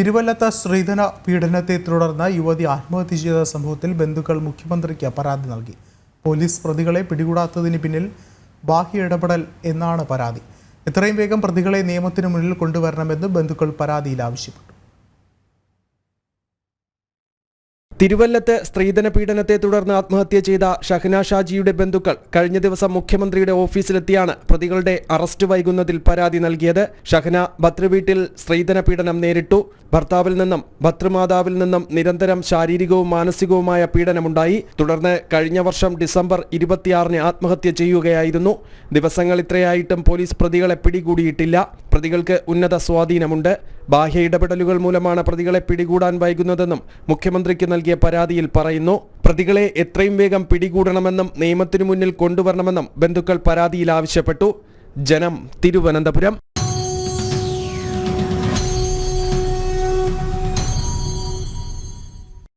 തിരുവല്ലത്ത് സ്ത്രീധന പീഡനത്തെ തുടർന്ന് യുവതി ആത്മഹത്യ ചെയ്ത സംഭവത്തിൽ ബന്ധുക്കൾ മുഖ്യമന്ത്രിക്ക് പരാതി നൽകി. പോലീസ് പ്രതികളെ പിടികൂടാത്തതിന് പിന്നിൽ ബാഹ്യ ഇടപെടൽ എന്നാണ് പരാതി. എത്രയും വേഗം പ്രതികളെ നിയമത്തിന് മുന്നിൽ കൊണ്ടുവരണമെന്ന് ബന്ധുക്കൾ പരാതിയിൽ ആവശ്യപ്പെട്ടു. തിരുവല്ലത്ത് സ്ത്രീധന പീഡനത്തെ തുടർന്ന് ആത്മഹത്യ ചെയ്ത ഷഹ്ന ഷാജിയുടെ ബന്ധുക്കൾ കഴിഞ്ഞ ദിവസം മുഖ്യമന്ത്രിയുടെ ഓഫീസിലെത്തിയാണ് പ്രതികളുടെ അറസ്റ്റ് വൈകുന്നതിൽ പരാതി നൽകിയത്. ഷഹ്ന ഭദ്രവീട്ടിൽ സ്ത്രീധന പീഡനം നേരിട്ടു. ഭർത്താവിൽ നിന്നും ഭർത്തൃമാതാവിൽ നിന്നും നിരന്തരം ശാരീരികവും മാനസികവുമായ പീഡനമുണ്ടായി. തുടർന്ന് കഴിഞ്ഞ വർഷം ഡിസംബർ ഇരുപത്തിയാറിന് ആത്മഹത്യ ചെയ്യുകയായിരുന്നു. ദിവസങ്ങൾ ഇത്രയായിട്ടും പോലീസ് പ്രതികളെ പിടികൂടിയിട്ടില്ല. പ്രതികൾക്ക് ഉന്നത സ്വാധീനമുണ്ട്. ബാഹ്യ ഇടപെടലുകൾ മൂലമാണ് പ്രതികളെ പിടികൂടാൻ വൈകുന്നതെന്നും മുഖ്യമന്ത്രിക്ക് നൽകിയ പരാതിയിൽ പറയുന്നു. പ്രതികളെ എത്രയും വേഗം പിടികൂടണമെന്നും നിയമത്തിനു മുന്നിൽ കൊണ്ടുവരണമെന്നും ബന്ധുക്കൾ പരാതിയിൽ ആവശ്യപ്പെട്ടു. ജനം തിരുവനന്തപുരം.